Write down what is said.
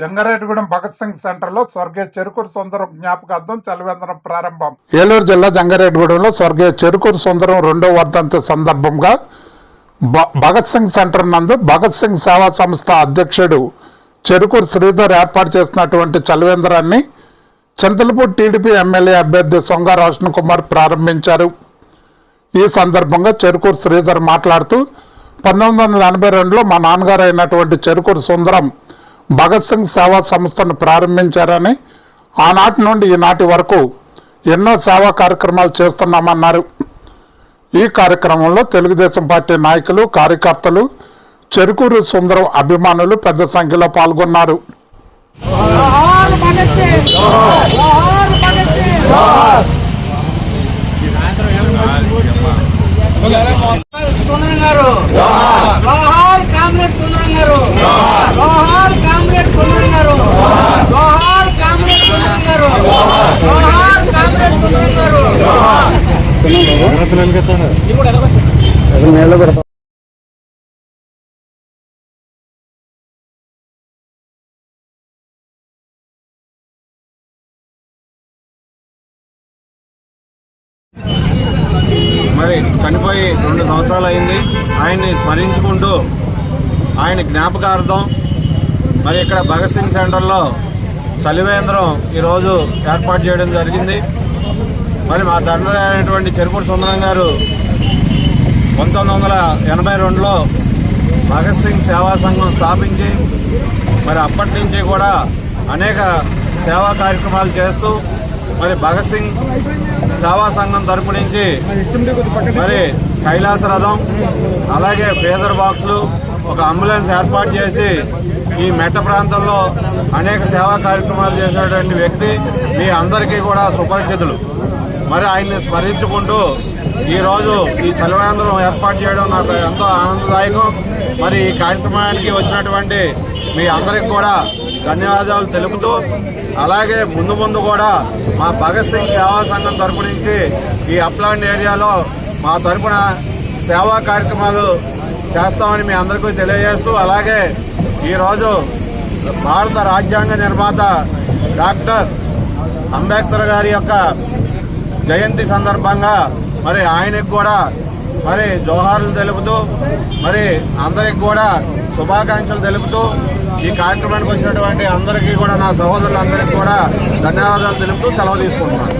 జంగారెడ్డిగూడెం భగత్ సింగ్ సెంటర్లో స్వర్గీయ చెరుకూరు సుందరం జ్ఞాపకార్థం చలివేంద్రం ప్రారంభం. ఏలూరు జిల్లా జంగారెడ్డిగూడెంలో స్వర్గీయ చెరుకూరు సుందరం రెండో వర్ధంతి సందర్భంగా భ- భగత్ సింగ్ సెంటర్ నందు భగత్ సింగ్ సేవా సంస్థ అధ్యక్షుడు చెరుకూరు శ్రీధర్ ఏర్పాటు చేసినటువంటి చలివేంద్రాన్ని చింతలపూడి టీడీపీ ఎమ్మెల్యే అభ్యర్థి సొంగ రోషన్ కుమార్ ప్రారంభించారు. ఈ సందర్భంగా చెరుకూరు శ్రీధర్ మాట్లాడుతూ పంతొమ్మిది వందల ఎనభై రెండులో మా నాన్నగారు అయినటువంటి చెరుకూరు సుందరం భగత్ సింగ్ సేవా సంస్థను ప్రారంభించారని ఆనాటి నుండి ఈనాటి వరకు ఎన్నో సేవా కార్యక్రమాలు చేస్తున్నామన్నారు ఈ కార్యక్రమంలో తెలుగుదేశం పార్టీ నాయకులు కార్యకర్తలు చెరుకూరు సుందరం అభిమానులు పెద్ద సంఖ్యలో పాల్గొన్నారు గారు మరి చనిపోయి రెండు సంవత్సరాలు అయింది. ఆయన్ని స్మరించుకుంటూ ఆయన జ్ఞాపకార్థం మరి ఇక్కడ భగత్ సింగ్ సెంటర్లో చలివేంద్రం ఈరోజు ఏర్పాటు చేయడం జరిగింది. మరి మా తండ్రి అయినటువంటి చెరుపూడి సుందరం గారు పంతొమ్మిది వందల ఎనభై రెండులో భగత్ సింగ్ సేవా సంఘం స్థాపించి మరి అప్పటి నుంచి కూడా అనేక సేవా కార్యక్రమాలు చేస్తూ మరి భగత్ సింగ్ సేవా సంఘం తరపు నుంచి మరి కైలాస రథం అలాగే ఫేజర్ బాక్సులు ఒక అంబులెన్స్ ఏర్పాటు చేసి ఈ మెట్ట ప్రాంతంలో అనేక సేవా కార్యక్రమాలు చేసినటువంటి వ్యక్తి మీ అందరికీ కూడా సుపరిచితులు. మరి ఆయన్ని స్మరించుకుంటూ ఈరోజు ఈ చలవేంద్రం ఏర్పాటు చేయడం నాకు ఎంతో ఆనందదాయకం. మరి ఈ కార్యక్రమానికి వచ్చినటువంటి మీ అందరికి కూడా ధన్యవాదాలు తెలుపుతూ అలాగే ముందు ముందు కూడా మా భగత్ సింగ్ సేవా సంఘం తరపు నుంచి ఈ అప్లాండ్ ఏరియాలో మా తరపున సేవా కార్యక్రమాలు చేస్తామని మీ అందరికీ తెలియజేస్తూ అలాగే ఈరోజు భారత రాజ్యాంగ నిర్మాత డాక్టర్ అంబేద్కర్ గారి యొక్క జయంతి సందర్భంగా మరి ఆయనకు కూడా మరి జోహార్లు తెలుపుతూ మరి అందరికి కూడా శుభాకాంక్షలు తెలుపుతూ ఈ కార్యక్రమానికి వచ్చినటువంటి అందరికీ కూడా నా సహోదరులందరికీ కూడా ధన్యవాదాలు తెలుపుతూ సెలవు తీసుకుంటున్నాను.